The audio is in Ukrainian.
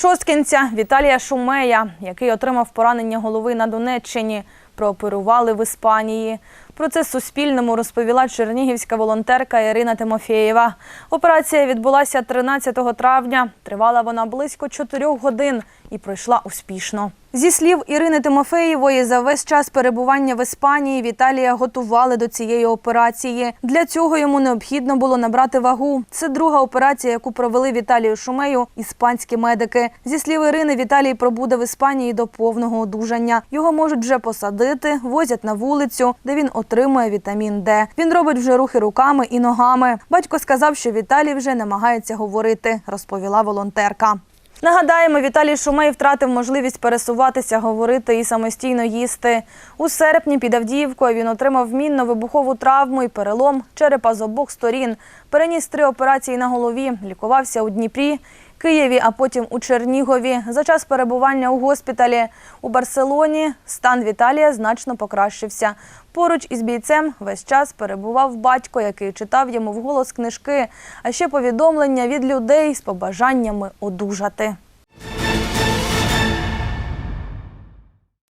Шосткінця Віталія Шумея, який отримав поранення голови на Донеччині, прооперували в Іспанії. Про це Суспільному розповіла чернігівська волонтерка Ірина Тимофєєва. Операція відбулася 13 травня. Тривала вона близько 4 годин і пройшла успішно. Зі слів Ірини Тимофеєвої, за весь час перебування в Іспанії Віталія готували до цієї операції. Для цього йому необхідно було набрати вагу. Це друга операція, яку провели Віталію Шумею іспанські медики. Зі слів Ірини, Віталій пробуде в Іспанії до повного одужання. Його можуть вже посадити, возять на вулицю, де він отримує вітамін Д. Він робить вже рухи руками і ногами. Батько сказав, що Віталій вже намагається говорити, розповіла волонтерка. Нагадаємо, Віталій Шумей втратив можливість пересуватися, говорити і самостійно їсти. У серпні під Авдіївкою він отримав мінно-вибухову травму і перелом черепа з обох сторін. Переніс три операції на голові, лікувався у Дніпрі, Києві, а потім у Чернігові. За час перебування у госпіталі у Барселоні стан Віталія значно покращився. Поруч із бійцем весь час перебував батько, який читав йому вголос книжки, а ще повідомлення від людей з побажаннями одужати.